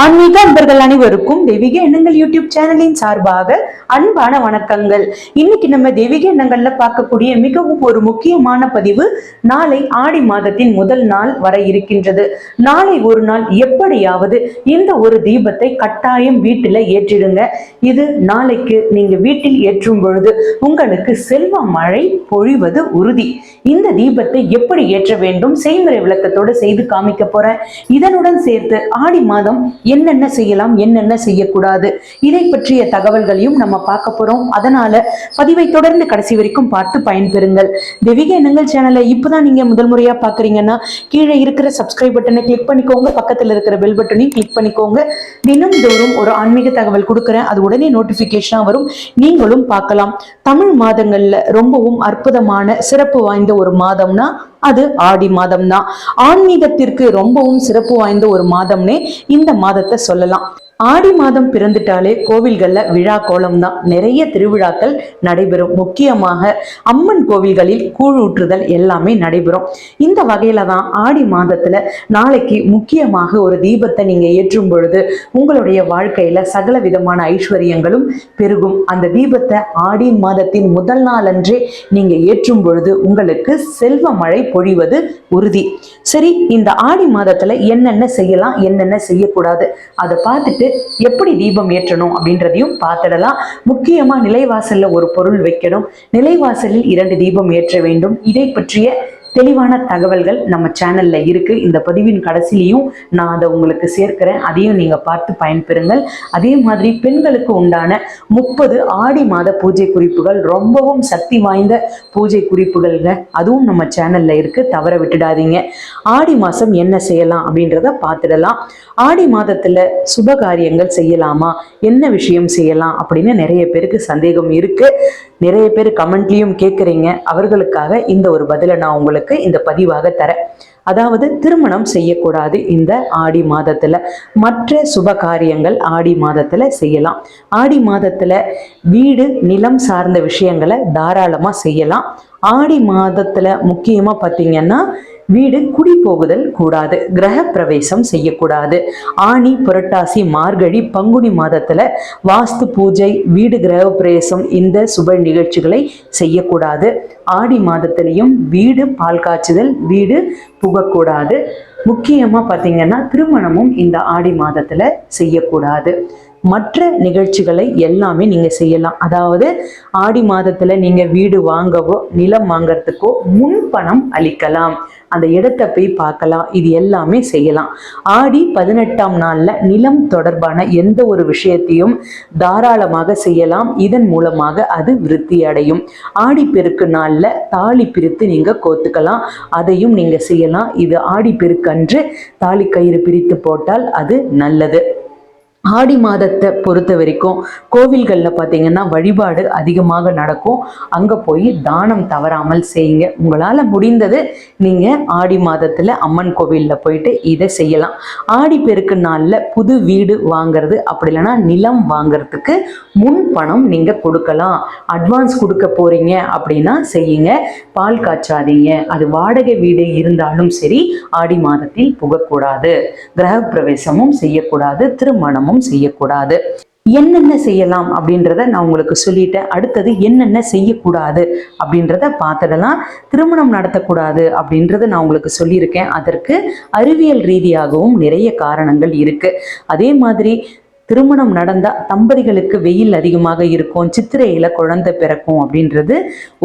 ஆன்மீக அன்பர்கள் அனைவருக்கும் தெய்வீக எண்ணங்கள் யூடியூப் சேனலின் சார்பாக அன்பான வணக்கங்கள். இன்னைக்கு நம்ம தெய்வீக எண்ணங்கள்ல பார்க்கக்கூடிய மிகவும் ஒரு முக்கியமான பதிவு நாளை ஆடி மாதத்தின் முதல் நாள் வர இருக்கின்றது. நாளை ஒரு நாள் எப்படியாவது இந்த ஒரு தீபத்தை கட்டாயம் வீட்டில் ஏற்றிடுங்க. இது நாளைக்கு நீங்க வீட்டில் ஏற்றும் பொழுது உங்களுக்கு செல்வ மழை பொழிவது உறுதி. இந்த தீபத்தை எப்படி ஏற்ற வேண்டும்? செய்முறை விளக்கத்தோடு செய்து காமிக்க போறேன். இதனுடன் சேர்த்து ஆடி மாதம் என்னென்ன செய்யலாம் என்னென்ன செய்யக்கூடாது? இதை பற்றிய தகவல்களையும் நம்ம பார்க்க போறோம். அதனால பதிவை தொடர்ந்து கடைசி வரைக்கும் பார்த்து பயன்பெறுங்கள். தெவிக எண்ணங்கள் சேனலை இப்போதான் நீங்க முதல் முறையா பாக்குறீங்கன்னா கீழே இருக்கிற சப்ஸ்கிரைப் பட்டனை கிளிக் பண்ணிக்கோங்க. பக்கத்துல இருக்கிற பெல் பட்டனையும் கிளிக் பண்ணிக்கோங்க. தினம்தோறும் ஒரு ஆன்மீக தகவல் கொடுக்குறேன். அது உடனே நோட்டிபிகேஷனா வரும். நீங்களும் பார்க்கலாம். தமிழ் மாதங்கள்ல ரொம்பவும் அற்புதமான சிறப்பு வாய்ந்த ஒரு மாதம்னா அது ஆடி மாதம் தான் ஆன்மீகத்திற்கு ரொம்பவும் சிறப்பு வாய்ந்த ஒரு மாதம்னே இந்த மாதத்தை சொல்லலாம். ஆடி மாதம் பிறந்துட்டாலே கோவில்கள்ல விழா கோலம் தான் நிறைய திருவிழாக்கள் நடைபெறும். முக்கியமாக அம்மன் கோவில்களில் கூழ் ஊற்றுதல் எல்லாமே நடைபெறும். இந்த வகையில தான் ஆடி மாதத்துல நாளைக்கு முக்கியமாக ஒரு தீபத்தை நீங்க ஏற்றும் பொழுது உங்களுடைய வாழ்க்கையில சகல விதமான ஐஸ்வர்யங்களும் பெருகும். அந்த தீபத்தை ஆடி மாதத்தின் முதல் நாள் அன்றே நீங்க ஏற்றும் பொழுது உங்களுக்கு செல்வ மழை பொழிவது உறுதி. சரி இந்த ஆடி மாதத்துல என்னென்ன செய்யலாம் என்னென்ன செய்யக்கூடாது அதை பார்த்துட்டு எப்படி தீபம் ஏற்றணும் அப்படின்றதையும் பார்த்துடலாம். முக்கியமா நிலைவாசலில் ஒரு பொருள் வைக்கணும். நிலைவாசலில் இரண்டு தீபம் ஏற்ற வேண்டும். இதை பற்றிய தெளிவான தகவல்கள் நம்ம சேனல்ல இருக்கு. இந்த பதிவின் கடைசிலையும் நான் அதை உங்களுக்கு சேர்க்கிறேன். அதையும் நீங்க பார்த்து பயன்பெறுங்கள். அதே மாதிரி பெண்களுக்கு உண்டான முப்பது ஆடி மாத பூஜை குறிப்புகள் ரொம்பவும் சக்தி வாய்ந்த பூஜை குறிப்புகள்ங்க. அதுவும் நம்ம சேனல்ல இருக்கு. தவற விட்டுடாதீங்க. ஆடி மாசம் என்ன செய்யலாம் அப்படின்றத பார்த்துடலாம். ஆடி மாதத்துல சுப காரியங்கள் செய்யலாமா? என்ன விஷயம் செய்யலாம் அப்படின்னு நிறைய பேருக்கு சந்தேகம் இருக்கு. நிறைய பேர் கமெண்ட்லயும் கேட்குறீங்க அவர்களுக்காக இந்த ஒரு பதிலை நான் உங்களுக்கு இந்த பதிவாக தரேன் அதாவது திருமணம் செய்யக்கூடாது இந்த ஆடி மாதத்துல. மற்ற சுப காரியங்கள் ஆடி மாதத்துல செய்யலாம். ஆடி மாதத்துல வீடு நிலம் சார்ந்த விஷயங்களை தாராளமா செய்யலாம். ஆடி மாதத்துல முக்கியமா பார்த்தீங்கன்னா வீடு குடி போகுதல் கூடாது. கிரக பிரவேசம் செய்யக்கூடாது. ஆனி புரட்டாசி மார்கழி பங்குனி மாதத்துல வாஸ்து பூஜை வீடு கிரக பிரவேசம் இந்த சுப நிகழ்ச்சிகளை செய்யக்கூடாது. ஆடி மாதத்திலையும் வீடு பால் காய்ச்சுதல் வீடு போகக்கூடாது. முக்கியமாக பார்த்தீங்கன்னா திருமணமும் இந்த ஆடி மாதத்தில் செய்யக்கூடாது. மற்ற நிகழ்ச்சிகளை எல்லாமே நீங்கள் செய்யலாம். அதாவது ஆடி மாதத்தில் நீங்கள் வீடு வாங்கவோ நிலம் வாங்கறதுக்கோ முன்பணம் அளிக்கலாம். அந்த இடத்தை போய் பார்க்கலாம். இது எல்லாமே செய்யலாம். ஆடி பதினெட்டாம் நாளில் நிலம் தொடர்பான எந்த ஒரு விஷயத்தையும் தாராளமாக செய்யலாம். இதன் மூலமாக அது விருத்தி அடையும். ஆடி பெருக்கு நாளில் தாலி பிரித்து நீங்கள் கோத்துக்கலாம். அதையும் நீங்கள் செய்யலாம். இது ஆடி பெருக்கன்று தாலி கயிறு பிரித்து போட்டால் அது நல்லது. ஆடி மாதத்தை பொறுத்த வரைக்கும் கோவில்களில் பார்த்தீங்கன்னா வழிபாடு அதிகமாக நடக்கும். அங்கே போய் தானம் தவறாமல் செய்யுங்க. உங்களால் முடிந்தது நீங்கள் ஆடி மாதத்தில் அம்மன் கோவிலில் போயிட்டு இதை செய்யலாம். ஆடி பெருக்கு நாளில் புது வீடு வாங்குறது அப்படி இல்லைன்னா நிலம் வாங்குறதுக்கு முன் பணம் நீங்கள் கொடுக்கலாம். அட்வான்ஸ் கொடுக்க போகிறீங்க அப்படின்னா செய்யுங்க. பால் காய்ச்சாதீங்க. அது வாடகை வீடு இருந்தாலும் சரி ஆடி மாதத்தில் புகக்கூடாது. கிரக பிரவேசமும் செய்யக்கூடாது. திருமணமும் செய்யக்கூடாது. என்னென்ன செய்யலாம் அப்படின்றத நான் உங்களுக்கு சொல்லிட்டேன். அடுத்தது என்னென்ன செய்யக்கூடாது அப்படின்றத பார்த்துடலாம் திருமணம் நடத்தக்கூடாது அப்படின்றத நான் உங்களுக்கு சொல்லியிருக்கேன். அதற்கு அறிவியல் ரீதியாகவும் நிறைய காரணங்கள் இருக்கு. அதே மாதிரி திருமணம் நடந்தா தம்பதிகளுக்கு வெயில் அதிகமாக இருக்கும் சித்திரையில குழந்தை பிறக்கும் அப்படின்றது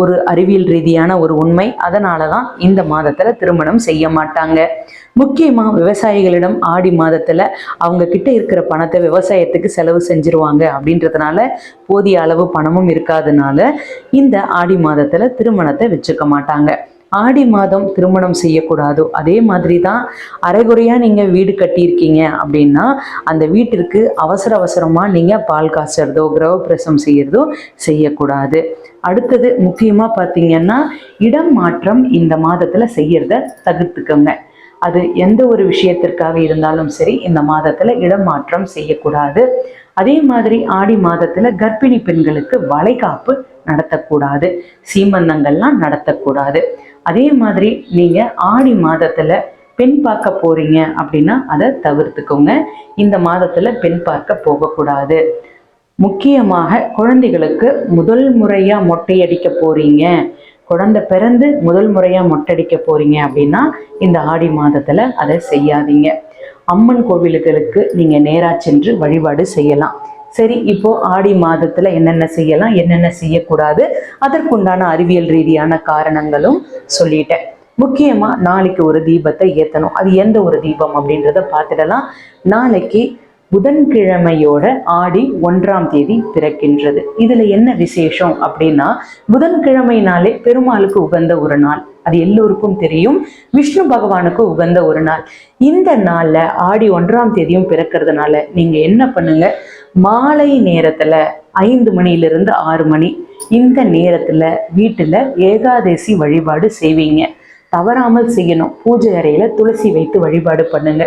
ஒரு அறிவியல் ரீதியான ஒரு உண்மை. அதனால தான் இந்த மாதத்துல திருமணம் செய்ய மாட்டாங்க. முக்கியமா விவசாயிகளிடம் ஆடி மாதத்துல அவங்க கிட்ட இருக்கிற பணத்தை விவசாயத்துக்கு செலவு செஞ்சிருவாங்க அப்படின்றதுனால போதிய அளவு பணமும் இருக்காதனால இந்த ஆடி மாதத்துல திருமணத்தை வச்சுக்க மாட்டாங்க. ஆடி மாதம் திருமணம் செய்யக்கூடாதோ? அதே மாதிரி தான் அரைகுறையாக நீங்கள் வீடு கட்டியிருக்கீங்க அப்படின்னா அந்த வீட்டிற்கு அவசர அவசரமாக நீங்கள் பால் காய்ச்சறதோ கிரகப்பிரசம் செய்யறதோ செய்யக்கூடாது. அடுத்தது முக்கியமாக பார்த்தீங்கன்னா இடம் மாற்றம் இந்த மாதத்தில் செய்யறத தவிர்த்துக்கோங்க அது எந்த ஒரு விஷயத்திற்காக இருந்தாலும் சரி இந்த மாதத்தில் இடம் மாற்றம் செய்யக்கூடாது. அதே மாதிரி ஆடி மாதத்துல கர்ப்பிணி பெண்களுக்கு வளைகாப்பு நடத்தக்கூடாது. சீமந்தங்கள்லாம் நடத்தக்கூடாது. அதே மாதிரி நீங்க ஆடி மாதத்துல பெண் பார்க்க போறீங்க அப்படின்னா அதை தவிர்த்துக்கோங்க. இந்த மாதத்துல பெண் பார்க்க போகக்கூடாது. முக்கியமாக குழந்தைகளுக்கு முதல் முறையா மொட்டையடிக்க போறீங்க. குழந்தை பிறந்து முதல் முறையா மொட்டடிக்க போறீங்க அப்படின்னா இந்த ஆடி மாதத்துல அதை செய்யாதீங்க. அம்மன் கோவில்களுக்கு நீங்க நேரா சென்று வழிபாடு செய்யலாம். சரி இப்போ ஆடி மாதத்துல என்னென்ன செய்யலாம் என்னென்ன செய்யக்கூடாது அதற்குண்டான அறிவியல் ரீதியான காரணங்களும் சொல்லிட்டேன். முக்கியமா நாளைக்கு ஒரு தீபத்தை ஏத்தணும். அது எந்த ஒரு தீபம் அப்படின்றத பார்த்துடலாம். நாளைக்கு புதன்கிழமையோட ஆடி ஒன்றாம் தேதி பிறக்கின்றது. இதுல என்ன விசேஷம் அப்படின்னா புதன்கிழமைனாலே பெருமாளுக்கு உகந்த ஒரு நாள். அது எல்லோருக்கும் தெரியும். விஷ்ணு பகவானுக்கு உகந்த ஒரு நாள். இந்த நாள்ல ஆடி ஒன்றாம் தேதியும் பிறக்கிறதுனால நீங்க என்ன பண்ணுங்க? மாலை நேரத்துல ஐந்து மணியிலிருந்து ஆறு மணி. இந்த நேரத்துல வீட்டுல ஏகாதசி வழிபாடு செய்வீங்க. தவறாமல் செய்யணும். பூஜை அறையில துளசி வைத்து வழிபாடு பண்ணுங்க.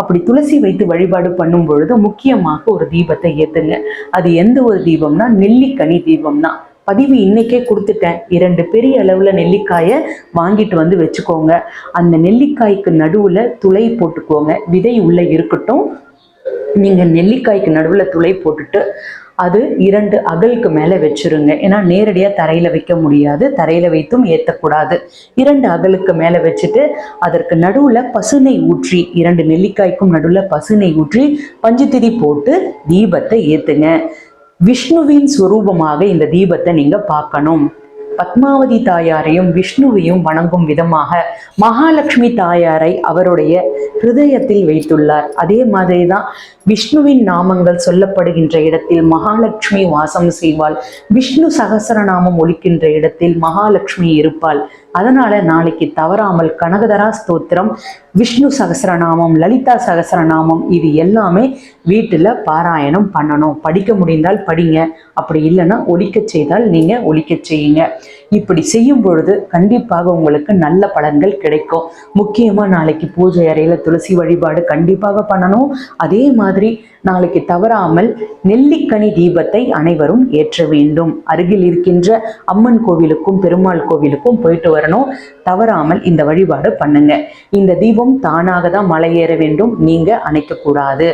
அப்படி துளசி வைத்து வழிபாடு பண்ணும் பொழுது முக்கியமாக ஒரு தீபத்தை ஏத்துங்க. அது எந்த ஒரு தீபம்னா நெல்லிக்கனி தீபம் தான் பதிவு இன்னைக்கே கொடுத்துட்டேன். இரண்டு பெரிய அளவுல நெல்லிக்காயை வாங்கிட்டு வந்து வச்சுக்கோங்க. அந்த நெல்லிக்காய்க்கு நடுவுல துளை போட்டுக்கோங்க. விதை உள்ள இருக்கட்டும் நீங்கள் நெல்லிக்காய்க்கு நடுவில் துளை போட்டுட்டு அது இரண்டு அகலுக்கு மேலே வச்சுருங்க. ஏன்னா நேரடியாக தரையில் வைக்க முடியாது. தரையில் வைத்தும் ஏற்றக்கூடாது இரண்டு அகலுக்கு மேலே வச்சுட்டு அதற்கு நடுவில் பசுனை ஊற்றி இரண்டு நெல்லிக்காய்க்கும் நடுவில் பசுனை ஊற்றி பஞ்சுத்திரி போட்டு தீபத்தை ஏற்றுங்க விஷ்ணுவின் சுரூபமாக இந்த தீபத்தை நீங்கள் பார்க்கணும். பத்மாவதி தாயாரையும் விஷ்ணுவையும் வணங்கும் விதமாக மகாலட்சுமி தாயாரை அவருடைய ஹிருதயத்தில் வைத்துள்ளார். அதே மாதிரி தான் விஷ்ணுவின் நாமங்கள் சொல்லப்படுகின்ற இடத்தில் மகாலட்சுமி வாசம் செய்வாள். விஷ்ணு சகசரநாமம் ஒழிக்கின்ற இடத்தில் மகாலட்சுமி இருப்பாள். அதனால நாளைக்கு தவறாமல் கனகதரா ஸ்தோத்திரம் விஷ்ணு சகசரநாமம் லலிதா சகசரநாமம் இது எல்லாமே வீட்டில் பாராயணம் பண்ணணும். படிக்க முடிந்தால் படிங்க. அப்படி இல்லைன்னா ஒழிக்க செய்தால் நீங்கள் ஒழிக்க செய்யுங்க. இப்படி செய்யும் பொழுது கண்டிப்பாக உங்களுக்கு நல்ல பலன்கள் கிடைக்கும். முக்கியமாக நாளைக்கு பூஜை அறையில் துளசி வழிபாடு கண்டிப்பாக பண்ணணும். அதே மாதிரி நாளைக்கு தவறாமல் நெல்லிக்கனி தீபத்தை அனைவரும் ஏற்ற வேண்டும். அருகில் இருக்கின்ற அம்மன் கோவிலுக்கும் பெருமாள் கோவிலுக்கும் போயிட்டு வரணும். தவறாமல் இந்த வழிபாடு பண்ணுங்க. இந்த தீபம் தானாக தான் மலையேற வேண்டும். நீங்க அணைக்கக்கூடாது.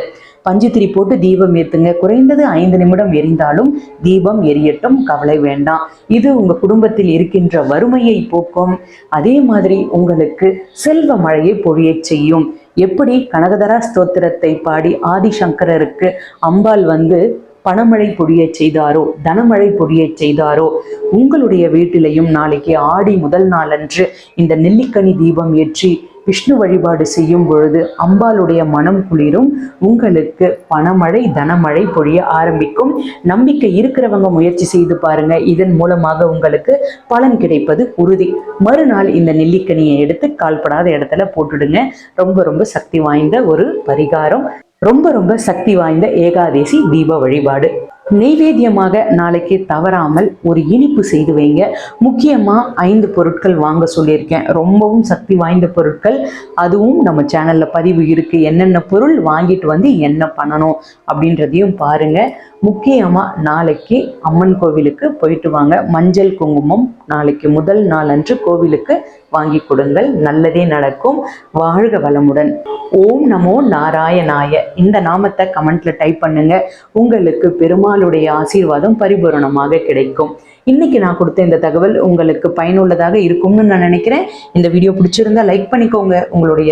பஞ்சுத்திரி போட்டு தீபம் ஏற்றுங்க குறைந்தது ஐந்து நிமிடம் எரிந்தாலும் தீபம் எரியட்டும் கவலை வேண்டாம். இது உங்கள் குடும்பத்தில் இருக்கின்ற வறுமையை போக்கும். அதே மாதிரி உங்களுக்கு செல்வ மழையை பொழியச் செய்யும். எப்படி? கனகதரா ஸ்தோத்திரத்தை பாடி ஆதிசங்கரருக்கு அம்பாள் வந்து பணமழை பொழியச் செய்தாரோ தனமழை பொழியச் செய்தாரோ உங்களுடைய வீட்டிலையும் நாளைக்கு ஆடி முதல் நாளன்று இந்த நெல்லிக்கனி தீபம் ஏற்றி விஷ்ணு வழிபாடு செய்யும் பொழுது அம்பாளுடைய மனம் குளிரும். உங்களுக்கு பணமழை தனமழை பொழிய ஆரம்பிக்கும். நம்பிக்கை இருக்கிறவங்க முயற்சி செய்து பாருங்க. இதன் மூலமாக உங்களுக்கு பலன் கிடைப்பது உறுதி. மறுநாள் இந்த நெல்லிக்கனியை எடுத்து கால்படாத இடத்துல போட்டுடுங்க. ரொம்ப ரொம்ப சக்தி வாய்ந்த ஒரு பரிகாரம். ரொம்ப ரொம்ப சக்தி வாய்ந்த ஏகாதேசி தீப வழிபாடு. நெய்வேத்தியமாக நாளைக்கு தவறாமல் ஒரு இனிப்பு செய்து வைங்க. முக்கியமாக ஐந்து பொருட்கள் வாங்க சொல்லியிருக்கேன். ரொம்பவும் சக்தி வாய்ந்த பொருட்கள். அதுவும் நம்ம சேனலில் பதிவு இருக்குது என்னென்ன பொருள் வாங்கிட்டு வந்து என்ன பண்ணணும் அப்படின்றதையும் பாருங்கள் முக்கியமாக நாளைக்கு அம்மன் கோவிலுக்கு போயிட்டு வாங்க. மஞ்சள் குங்குமம் நாளைக்கு முதல் நாள் அன்று கோவிலுக்கு வாங்கி கொடுங்கள். நல்லதே நடக்கும். வாழ்க வளமுடன். ஓம் நமோ நாராயணாய. இந்த நாமத்தை கமெண்ட்ல டைப் பண்ணுங்க. உங்களுக்கு பெருமாளுடைய ஆசீர்வாதம் பரிபூரணமாக கிடைக்கும். இன்னைக்கு நான் கொடுத்த இந்த தகவல் உங்களுக்கு பயனுள்ளதாக இருக்கும்னு நான் நினைக்கிறேன். இந்த வீடியோ பிடிச்சிருந்தா லைக் பண்ணிக்கோங்க. உங்களுடைய